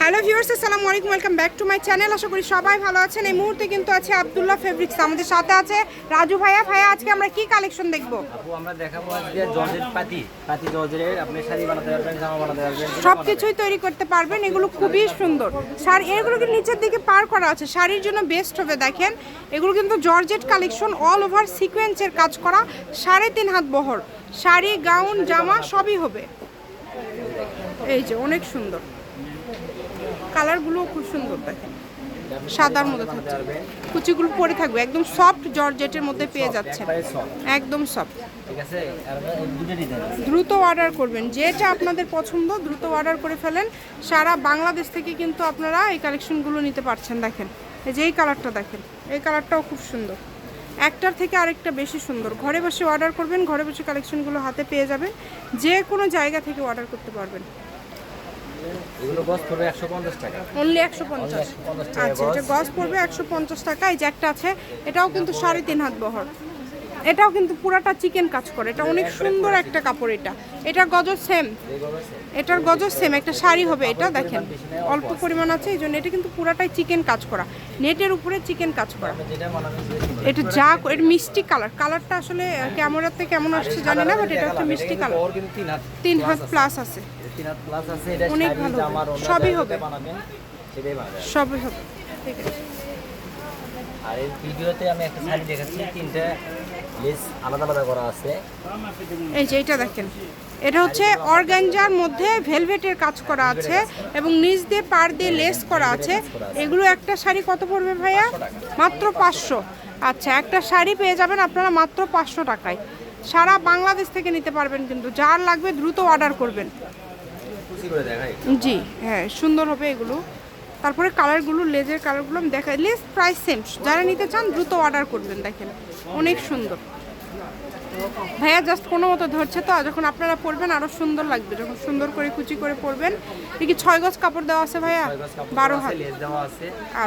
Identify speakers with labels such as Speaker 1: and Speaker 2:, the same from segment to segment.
Speaker 1: Hello viewers আসসালামু আলাইকুম welcome back to my channel. আশা করি সবাই ভালো আছেন। এই মুহূর্তে কিন্তু আছে আব্দুল্লাহ ফেব্রিক্স। আমাদের সাথে আছে রাজু ভাইয়া। ভাইয়া আজকে আমরা কি কালেকশন দেখব?
Speaker 2: আপু আমরা দেখাবো আজকে জর্জেট পাতি। পাতি জর্জেটের আপনি শাড়ি বানাতে পারবেন জামা বানাতে পারবেন
Speaker 1: সব কিছুই তৈরি করতে পারবেন। এগুলো খুবই সুন্দর। শাড়ি এগুলোকে নিচের দিকে পার করা আছে? শাড়ির জন্য বেস্ট হবে দেখেন। এগুলো কিন্তু জর্জেট কালেকশন অল ওভার সিকোয়েন্সের কাজ করা। সাড়ে তিন হাত বহর। শাড়ি গাউন জামা সবই হবে। এই যে অনেক সুন্দর। কালারগুলোও খুব সুন্দর দেখেন। সাদার মধ্যে থাকছে। কুচিগুলো পরে থাকবে একদম সফট জর্জেটের মধ্যে পেয়ে যাচ্ছেন।
Speaker 2: soft,
Speaker 1: একদম সফট দ্রুত অর্ডার করবেন যেটা আপনাদের পছন্দ দ্রুত অর্ডার করে ফেলেন। সারা বাংলাদেশ থেকে কিন্তু আপনারা এই কালেকশনগুলো নিতে পারছেন দেখেন। এই যে এই কালারটা দেখেন এই কালারটাও খুব সুন্দর। একটার থেকে আরেকটা বেশি সুন্দর। ঘরে বসে অর্ডার করবেন ঘরে বসে কালেকশনগুলো হাতে পেয়ে যাবেন। যে কোনো জায়গা থেকে অর্ডার করতে পারবেন।
Speaker 2: এগুলো পড়বে একশো পঞ্চাশ টাকা।
Speaker 1: অনলি একশো পঞ্চাশ?
Speaker 2: 150 টাকা
Speaker 1: আচ্ছা এটা গজ পড়বে একশো পঞ্চাশ টাকা এই যে একটা আছে এটাও কিন্তু সাড়ে তিন হাত বহর। এটাও কিন্তু পুরাটা চিকেন কাজ করে। এটা অনেক সুন্দর একটা কাপড় এটা। এটার গজর সেম। এটার গজর সেম। একটা শাড়ি হবে এটা দেখেন। অল্প পরিমাণ আছে এই জন্য এটা কিন্তু পুরাটাই চিকেন কাজ করা। নেটের উপরে চিকেন কাজ করা। এটা যা এটা মিষ্টি কালার। কালারটা আসলে ক্যামেরাতে কেমন আসছে জানি না বাট এটা হচ্ছে মিষ্টি কালার।
Speaker 2: তিন হাত
Speaker 1: প্লাস আছে। অনেক ভালো সবই হবে। সবই হবে। ঠিক আছে।
Speaker 2: আর এই ভিডিওতে আমি একটা শাড়ি দেখাচ্ছি তিনটা লেস আলাদা আলাদা করা আছে।
Speaker 1: এই যে এটা দেখেন এটা হচ্ছে অর্গানজার মধ্যে ভেলভেটের কাজ করা আছে এবং নিচ দিয়ে পার দিয়ে লেস করা আছে। এগুলো একটা শাড়ি কত পড়বে ভাইয়া? মাত্র পাঁচশো। আচ্ছা একটা শাড়ি পেয়ে যাবেন আপনারা মাত্র পাঁচশো টাকায়। সারা বাংলাদেশ থেকে নিতে পারবেন কিন্তু যার লাগবে দ্রুত অর্ডার করবেন। জি হ্যাঁ সুন্দর হবে এগুলো। তারপরে কালারগুলো লেজের কালারগুলো আমি দেখাই। লেস প্রাইস সেম যারা নিতে চান দ্রুত অর্ডার করবেন দেখেন। অনেক সুন্দর। ভাইয়া জাস্ট কোনো মতো ধরছে তো যখন আপনারা পরবেন আরও সুন্দর লাগবে। যখন সুন্দর করে কুচি করে পরবেন। এ কি ছয় গজ কাপড় দেওয়া আছে ভাইয়া? বারো হাত।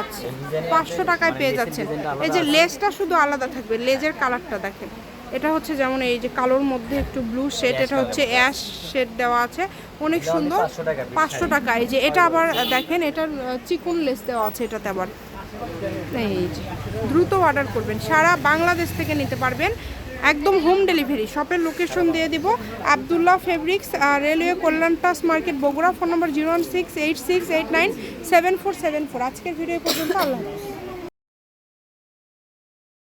Speaker 1: আচ্ছা। পাঁচশো টাকায় পেয়ে যাচ্ছেন। এই যে লেসটা শুধু আলাদা থাকবে লেজের কালারটা দেখেন। এটা হচ্ছে যেমন এই যে কালোর মধ্যে একটু ব্লু শেড এটা হচ্ছে অ্যাশ শেড দেওয়া আছে। অনেক সুন্দর।
Speaker 2: 500 টাকা piece
Speaker 1: পাঁচশো টাকা। এই যে এটা আবার দেখেন এটার চিকন লেস দেওয়া আছে এটাতে আবার। এই যে দ্রুত অর্ডার করবেন। সারা বাংলাদেশ থেকে নিতে পারবেন। একদম হোম ডেলিভারি শপের লোকেশন দিয়ে দিব। Abdullah fabrics railway Kalyan plus market Bogura phone number zero one six eight six eight nine seven four seven four আজকের ভিডিও পর্যন্ত। আল্লাহ